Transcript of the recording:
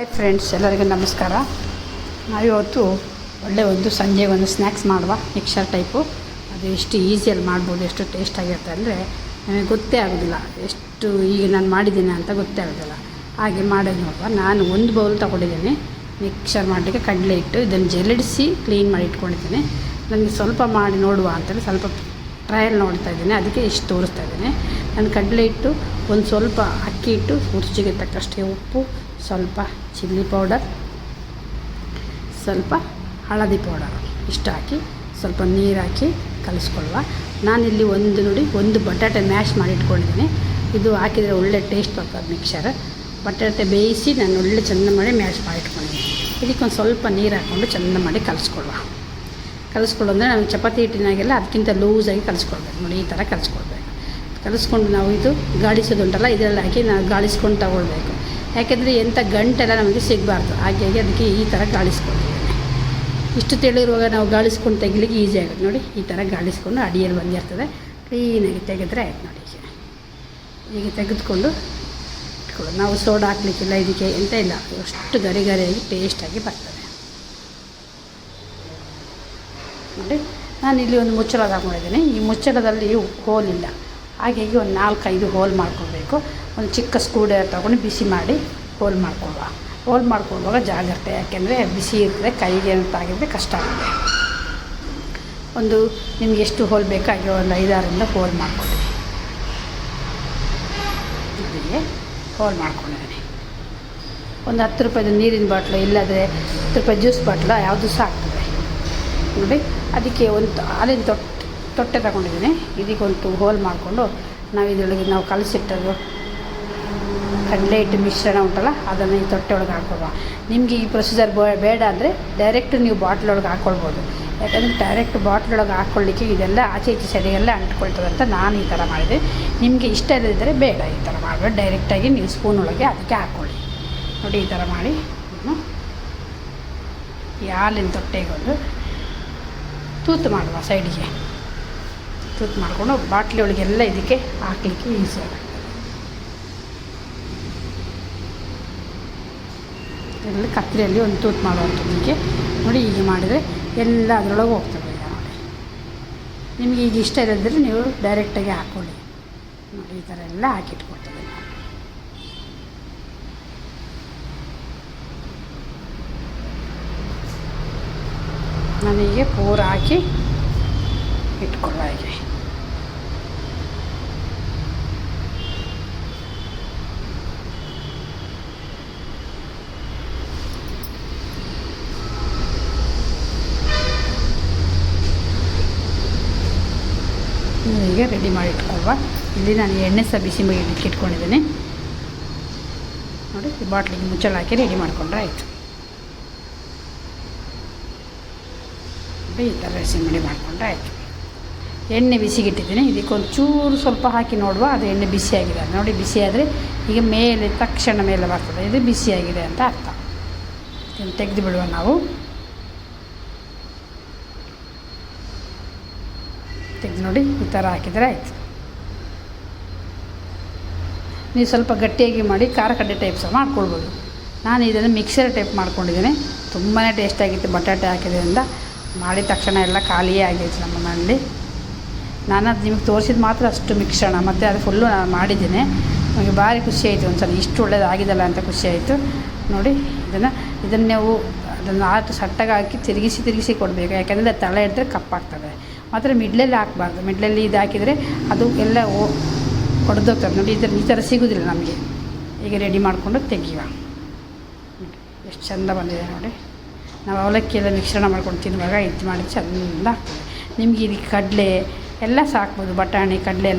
Hi friends ಎಲ್ಲರಿಗೂ ನಮಸ್ಕಾರ. ನಾವಿವತ್ತು ಒಳ್ಳೆ ಒಂದು ಸಂಜೆ ಒಂದು ಸ್ನ್ಯಾಕ್ಸ್ ಮಾಡುವ ಮಿಕ್ಸರ್ ಟೈಪು ಅದು ಎಷ್ಟು ಈಸಿಯಲ್ಲಿ ಮಾಡ್ಬೋದು, ಎಷ್ಟು ಟೇಸ್ಟಾಗಿರುತ್ತೆ ಅಂದರೆ ನನಗೆ ಗೊತ್ತೇ ಆಗೋದಿಲ್ಲ. ಎಷ್ಟು ಈಗ ನಾನು ಮಾಡಿದ್ದೀನಿ ಅಂತ ಗೊತ್ತೇ ಆಗೋದಿಲ್ಲ. ಹಾಗೆ ಮಾಡೋದು ನೋಡುವ. ನಾನು ಒಂದು ಬೌಲ್ ತೊಗೊಂಡಿದ್ದೀನಿ. ಮಿಕ್ಸರ್ ಮಾಡಲಿಕ್ಕೆ ಕಡಲೆ ಇಟ್ಟು ಇದನ್ನು ಜಲಡಿಸಿ ಕ್ಲೀನ್ ಮಾಡಿ ಇಟ್ಕೊಂಡಿದ್ದೀನಿ. ನನಗೆ ಸ್ವಲ್ಪ ಮಾಡಿ ನೋಡುವ ಅಂತೇಳಿ ಸ್ವಲ್ಪ ಟ್ರಯಲ್ ನೋಡ್ತಾ ಇದ್ದೀನಿ. ಅದಕ್ಕೆ ಇಷ್ಟು ತೋರಿಸ್ತಾ ಇದ್ದೀನಿ. ನಾನು ಕಡಲೆ ಇಟ್ಟು ಒಂದು ಸ್ವಲ್ಪ ಅಕ್ಕಿ ಇಟ್ಟು ರುಚಿಗೆ ತಕ್ಕಷ್ಟೇ ಉಪ್ಪು ಸ್ವಲ್ಪ ಚಿಲ್ಲಿ ಪೌಡರ್, ಸ್ವಲ್ಪ ಹಳದಿ ಪೌಡರ್ ಇಷ್ಟು ಹಾಕಿ, ಸ್ವಲ್ಪ ನೀರು ಹಾಕಿ ಕಲಿಸ್ಕೊಳ್ಳುವ. ನಾನಿಲ್ಲಿ ಒಂದು ನೋಡಿ, ಒಂದು ಬಟಾಟೆ ಮ್ಯಾಶ್ ಮಾಡಿ ಇಟ್ಕೊಂಡಿದ್ದೀನಿ ಇದು ಹಾಕಿದರೆ ಒಳ್ಳೆ ಟೇಸ್ಟ್ ಬರ್ತದೆ ಮಿಕ್ಸರ್ ಬಟಾಟೆ ಬೇಯಿಸಿ ನಾನು ಒಳ್ಳೆ ಚೆಂದ ಮಾಡಿ ಮ್ಯಾಶ್ ಮಾಡಿ ಇಟ್ಕೊಂಡಿದ್ದೀನಿ ಇದಕ್ಕೆ ಒಂದು ಸ್ವಲ್ಪ ನೀರು ಹಾಕ್ಕೊಂಡು ಚೆಂದ ಮಾಡಿ ಕಲಿಸ್ಕೊಳ್ಳುವ. ಕಲಿಸ್ಕೊಳ್ಳೋ ಅಂದರೆ ನಾವು ಚಪಾತಿ ಹಿಟ್ಟಿನಾಗೆಲ್ಲ ಅದಕ್ಕಿಂತ ಲೂಸಾಗಿ ಕಲಿಸ್ಕೊಳ್ಬೇಕು. ನೋಡಿ, ಈ ಥರ ಕಲಿಸ್ಕೊಳ್ಬೇಕು. ಕಲಿಸ್ಕೊಂಡು ನಾವು ಇದು ಗಾಳಿಸೋದುಂಟಲ್ಲ ಇದರಲ್ಲಿ ಹಾಕಿ ನಾವು ಗಾಳಿಸ್ಕೊಂಡು ತಗೊಳ್ಬೇಕು. ಯಾಕೆಂದರೆ ಎಂಥ ಗಂಟೆಲ್ಲ ನಮಗೆ ಸಿಗಬಾರ್ದು. ಹಾಗಾಗಿ ಹಾಗೆ ಅದಕ್ಕೆ ಈ ಥರ ಗಾಳಿಸ್ಕೊಂಡಿದ್ದೇನೆ ಇಷ್ಟು ತೆಳಿರುವಾಗ ನಾವು ಗಾಳಿಸ್ಕೊಂಡು ತೆಗಿಲಿಕ್ಕೆ ಈಸಿ ಆಗುತ್ತೆ ನೋಡಿ. ಈ ಥರ ಗಾಳಿಸ್ಕೊಂಡು ಅಡಿಯಲ್ಲಿ ಬಂದಿರ್ತದೆ. ಕ್ಲೀನಾಗಿ ತೆಗೆದ್ರೆ ಆಯ್ತು ನೋಡಿ ಈಗ. ಹೀಗೆ ತೆಗೆದುಕೊಂಡು ಇಟ್ಕೊಳ್ಳೋದು. ನಾವು ಸೋಡಾ ಹಾಕ್ಲಿಕ್ಕಿಲ್ಲ ಇದಕ್ಕೆ ಎಂತ ಇಲ್ಲ. ಅಷ್ಟು ಗರಿ ಗರಿಯಾಗಿ ಟೇಸ್ಟಾಗಿ ಬರ್ತದೆ. ನೋಡಿ. ನಾನು ಇಲ್ಲಿ ಒಂದು ಮುಚ್ಚಳ ತಗೊಂಡಿದ್ದೀನಿ ಈ ಮುಚ್ಚಳದಲ್ಲಿ ಹೋಲಿಲ್ಲ. ಹಾಗಾಗಿ ಒಂದು ನಾಲ್ಕೈದು ಹೋಲ್ ಮಾಡ್ಕೊಳ್ಬೇಕು. ಒಂದು ಚಿಕ್ಕ ಸ್ಕೂಡೆ ತೊಗೊಂಡು ಬಿಸಿ ಮಾಡಿ ಹೋಲ್ ಮಾಡ್ಕೊಳ್ಳುವ. ಹೋಲ್ ಮಾಡ್ಕೊಳ್ಳುವಾಗ ಜಾಗ್ರತೆ. ಯಾಕೆಂದರೆ ಬಿಸಿ ಇರ್ತದೆ ಕೈಗೆ ಅಂತ ಆಗಿದ್ರೆ ಕಷ್ಟ ಆಗುತ್ತೆ. ಒಂದು ನಿಮ್ಗೆ ಎಷ್ಟು ಹೋಲ್ ಬೇಕಾಗಿ ಒಂದು ಐದಾರಿಂದ ಹೋಲ್ ಮಾಡ್ಕೊಳ್ಳಿ. ಹೀಗೆ ಹೋಲ್ ಮಾಡ್ಕೊಂಡಿದ್ದೀನಿ. ಒಂದು ಹತ್ತು ರೂಪಾಯಿದು ನೀರಿನ ಬಾಟ್ಲು, ಇಲ್ಲಾದರೆ ಹತ್ತು ರೂಪಾಯಿ ಜ್ಯೂಸ್ ಬಾಟ್ಲು, ಯಾವುದು ಸಹ ಆಗ್ತದೆ. ನೋಡಿ, ಅದಕ್ಕೆ ಒಂದು ಹಾಲಿನ ತೊಟ್ಟೆ ತೊಟ್ಟೆ ತಗೊಂಡಿದ್ದೀನಿ. ಇದಕ್ಕೊಂದು ಹೋಲ್ ಮಾಡಿಕೊಂಡು ನಾವು ಇದರೊಳಗೆ ನಾವು ಕಲಸಿಟ್ಟದು ಕಡಲೆ ಹಿಟ್ಟು ಮಿಶ್ರಣ ಉಂಟಲ್ಲ, ಅದನ್ನು ಈ ತೊಟ್ಟೆ ಒಳಗೆ ನಿಮಗೆ ಈ ಪ್ರೊಸೀಜರ್ ಬೇಡ ಅಂದರೆ ಡೈರೆಕ್ಟ್ ನೀವು ಬಾಟ್ಲೊಳಗೆ ಹಾಕ್ಕೊಳ್ಬೋದು ಯಾಕಂದರೆ ಡೈರೆಕ್ಟ್ ಬಾಟ್ಲೊಳಗೆ ಹಾಕ್ಕೊಳ್ಳಿಕ್ಕೆ ಇದೆಲ್ಲ ಆಚೆ ಈಚೆ ಸರಿಯೆಲ್ಲ ಅಂಟ್ಕೊಳ್ತದೆ ಅಂತ ನಾನು ಈ ಥರ ಮಾಡಿದೆ. ನಿಮಗೆ ಇಷ್ಟ ಇಲ್ಲದಿದ್ದರೆ ಬೇಡ ಈ ಥರ ಮಾಡಬೇಡ ಡೈರೆಕ್ಟಾಗಿ ನೀವು ಸ್ಪೂನ್ ಒಳಗೆ ಅದಕ್ಕೆ ಹಾಕ್ಕೊಳ್ಳಿ ನೋಡಿ ಈ ಥರ ಮಾಡಿ. ಈ ಹಾಲಿನ ತೊಟ್ಟೆಗೆ ಒಂದು ತೂತು ಮಾಡುವ ಸೈಡಿಗೆ ತೂತು ಮಾಡಿಕೊಂಡು ಬಾಟ್ಲಿ ಒಳಗೆಲ್ಲ ಇದಕ್ಕೆ ಹಾಕ್ಲಿಕ್ಕೆ ಯೂಸ್ ಆಗುತ್ತೆ ಎಲ್ಲ ಕತ್ತರಿಯಲ್ಲಿ ಒಂದು ತೂತು ಮಾಡುವಂಥದ್ದಕ್ಕೆ ನೋಡಿ ಹೀಗೆ ಮಾಡಿದರೆ ಎಲ್ಲ ಅದರೊಳಗೆ ಹೋಗ್ತದೆ ಈಗ ನೋಡಿ. ನಿಮಗೆ ಈಗ ಇಷ್ಟ ಇರೋದ್ರೆ ನೀವು ಡೈರೆಕ್ಟಾಗಿ ಹಾಕ್ಕೊಳ್ಳಿ ನೋಡಿ, ಈ ಥರ ಎಲ್ಲ ನಾನು ನನಗೆ ಪೂರ ಹಾಕಿ ಇಟ್ಕೊಳ್ಳೋ ಹೀಗೆ. ರೆಡಿ ಮಾಡಿ ಇಟ್ಕೊಳ್ವಾ ಇಲ್ಲಿ ನಾನು ಎಣ್ಣೆ ಸಹ ಬಿಸಿ ಮಾಡಿ ಇಟ್ಕೊಂಡಿದ್ದೀನಿ. ನೋಡಿ, ಈ ಬಾಟ್ಲಿಗೆ ಮುಚ್ಚಳ ಹಾಕಿ ರೆಡಿ ಮಾಡಿಕೊಂಡ್ರೆ ಆಯಿತು. ಈ ಥರ ರೆಸಿ ಮಾಡಿ ಮಾಡಿಕೊಂಡ್ರೆ ಆಯಿತು. ಎಣ್ಣೆ ಬಿಸಿಗಿಟ್ಟಿದ್ದೀನಿ. ಇದಕ್ಕೆ ಒಂದು ಚೂರು ಸ್ವಲ್ಪ ಹಾಕಿ ನೋಡುವ. ಅದು ಎಣ್ಣೆ ಬಿಸಿಯಾಗಿದೆ. ನೋಡಿ, ಬಿಸಿಯಾದರೆ ಈಗ ಮೇಲೆ, ತಕ್ಷಣ ಮೇಲೆ ಬರ್ತದೆ. ಇದು ಬಿಸಿಯಾಗಿದೆ ಅಂತ ಅರ್ಥ. ತೆಗೆದು ಬಿಡುವ ನಾವು. ತೆಗೆದು ನೋಡಿ ಈ ಥರ ಹಾಕಿದರೆ ಆಯಿತು. ನೀವು ಸ್ವಲ್ಪ ಗಟ್ಟಿಯಾಗಿ ಮಾಡಿ ಖಾರ ಕಡ್ಡೆ ಟೈಪ್ ಸಹ ಮಾಡ್ಕೊಳ್ಬೋದು. ನಾನು ಇದನ್ನು ಮಿಕ್ಸರ್ ಟೈಪ್ ಮಾಡ್ಕೊಂಡಿದ್ದೀನಿ. ತುಂಬಾ ಟೇಸ್ಟಾಗಿತ್ತು ಬಟಾಟೆ ಹಾಕಿದ್ರಿಂದ. ಮಾಡಿದ ತಕ್ಷಣ ಎಲ್ಲ ಖಾಲಿಯೇ ಆಗಿತ್ತು ನಮ್ಮ ಮನೆಯಲ್ಲಿ ನಾನು ಅದು ನಿಮಗೆ ತೋರಿಸಿದ ಮಾತ್ರ ಅಷ್ಟು ಮಿಕ್ಸಣ ಮತ್ತು ಅದು ಫುಲ್ಲು ನಾನು ಮಾಡಿದ್ದೀನಿ. ನನಗೆ ಭಾರಿ ಖುಷಿ ಆಯಿತು ಒಂದು ಸಲ ಇಷ್ಟು ಒಳ್ಳೇದಾಗಿದಲ್ಲ ಅಂತ ಖುಷಿ ಆಯಿತು. ನೋಡಿ, ಇದನ್ನು ಇದನ್ನು ನೀವು ಅದನ್ನು ಆಟ ಸಟ್ಟಾಗಿ ಹಾಕಿ ತಿರುಗಿಸಿ ತಿರುಗಿಸಿ ಕೊಡಬೇಕು. ಯಾಕೆಂದರೆ ತಲೆ ಹಿಡಿದ್ರೆ ಕಪ್ಪಾಗ್ತದೆ. ಮಾತ್ರ ಮಿಡ್ಲಲ್ಲಿ ಹಾಕಬಾರ್ದು. ಮಿಡ್ಲಲ್ಲಿ ಇದು ಹಾಕಿದರೆ ಅದು ಎಲ್ಲ ಹೊಡೆದೋಗ್ತದೆ ನೋಡಿ ಇದರ ಈ ಥರ ಸಿಗೋದಿಲ್ಲ ನಮಗೆ. ಈಗ ರೆಡಿ ಮಾಡಿಕೊಂಡು ತೆಗಿಯುವ. ಎಷ್ಟು ಚೆಂದ ಬಂದಿದೆ ನೋಡಿ. ನಾವು ಅವಲಕ್ಕಿ ಎಲ್ಲ ಮಿಶ್ರಣ ಮಾಡ್ಕೊಂಡು ತಿನ್ನುವಾಗ ಇದು ಮಾಡಿ ಚೆಂದ ನಿಮಗೆ ಇಲ್ಲಿ ಕಡಲೆ ಎಲ್ಲ ಸಾಕ್ಬೋದು. ಬಟಾಣಿ, ಕಡಲೆ ಎಲ್ಲ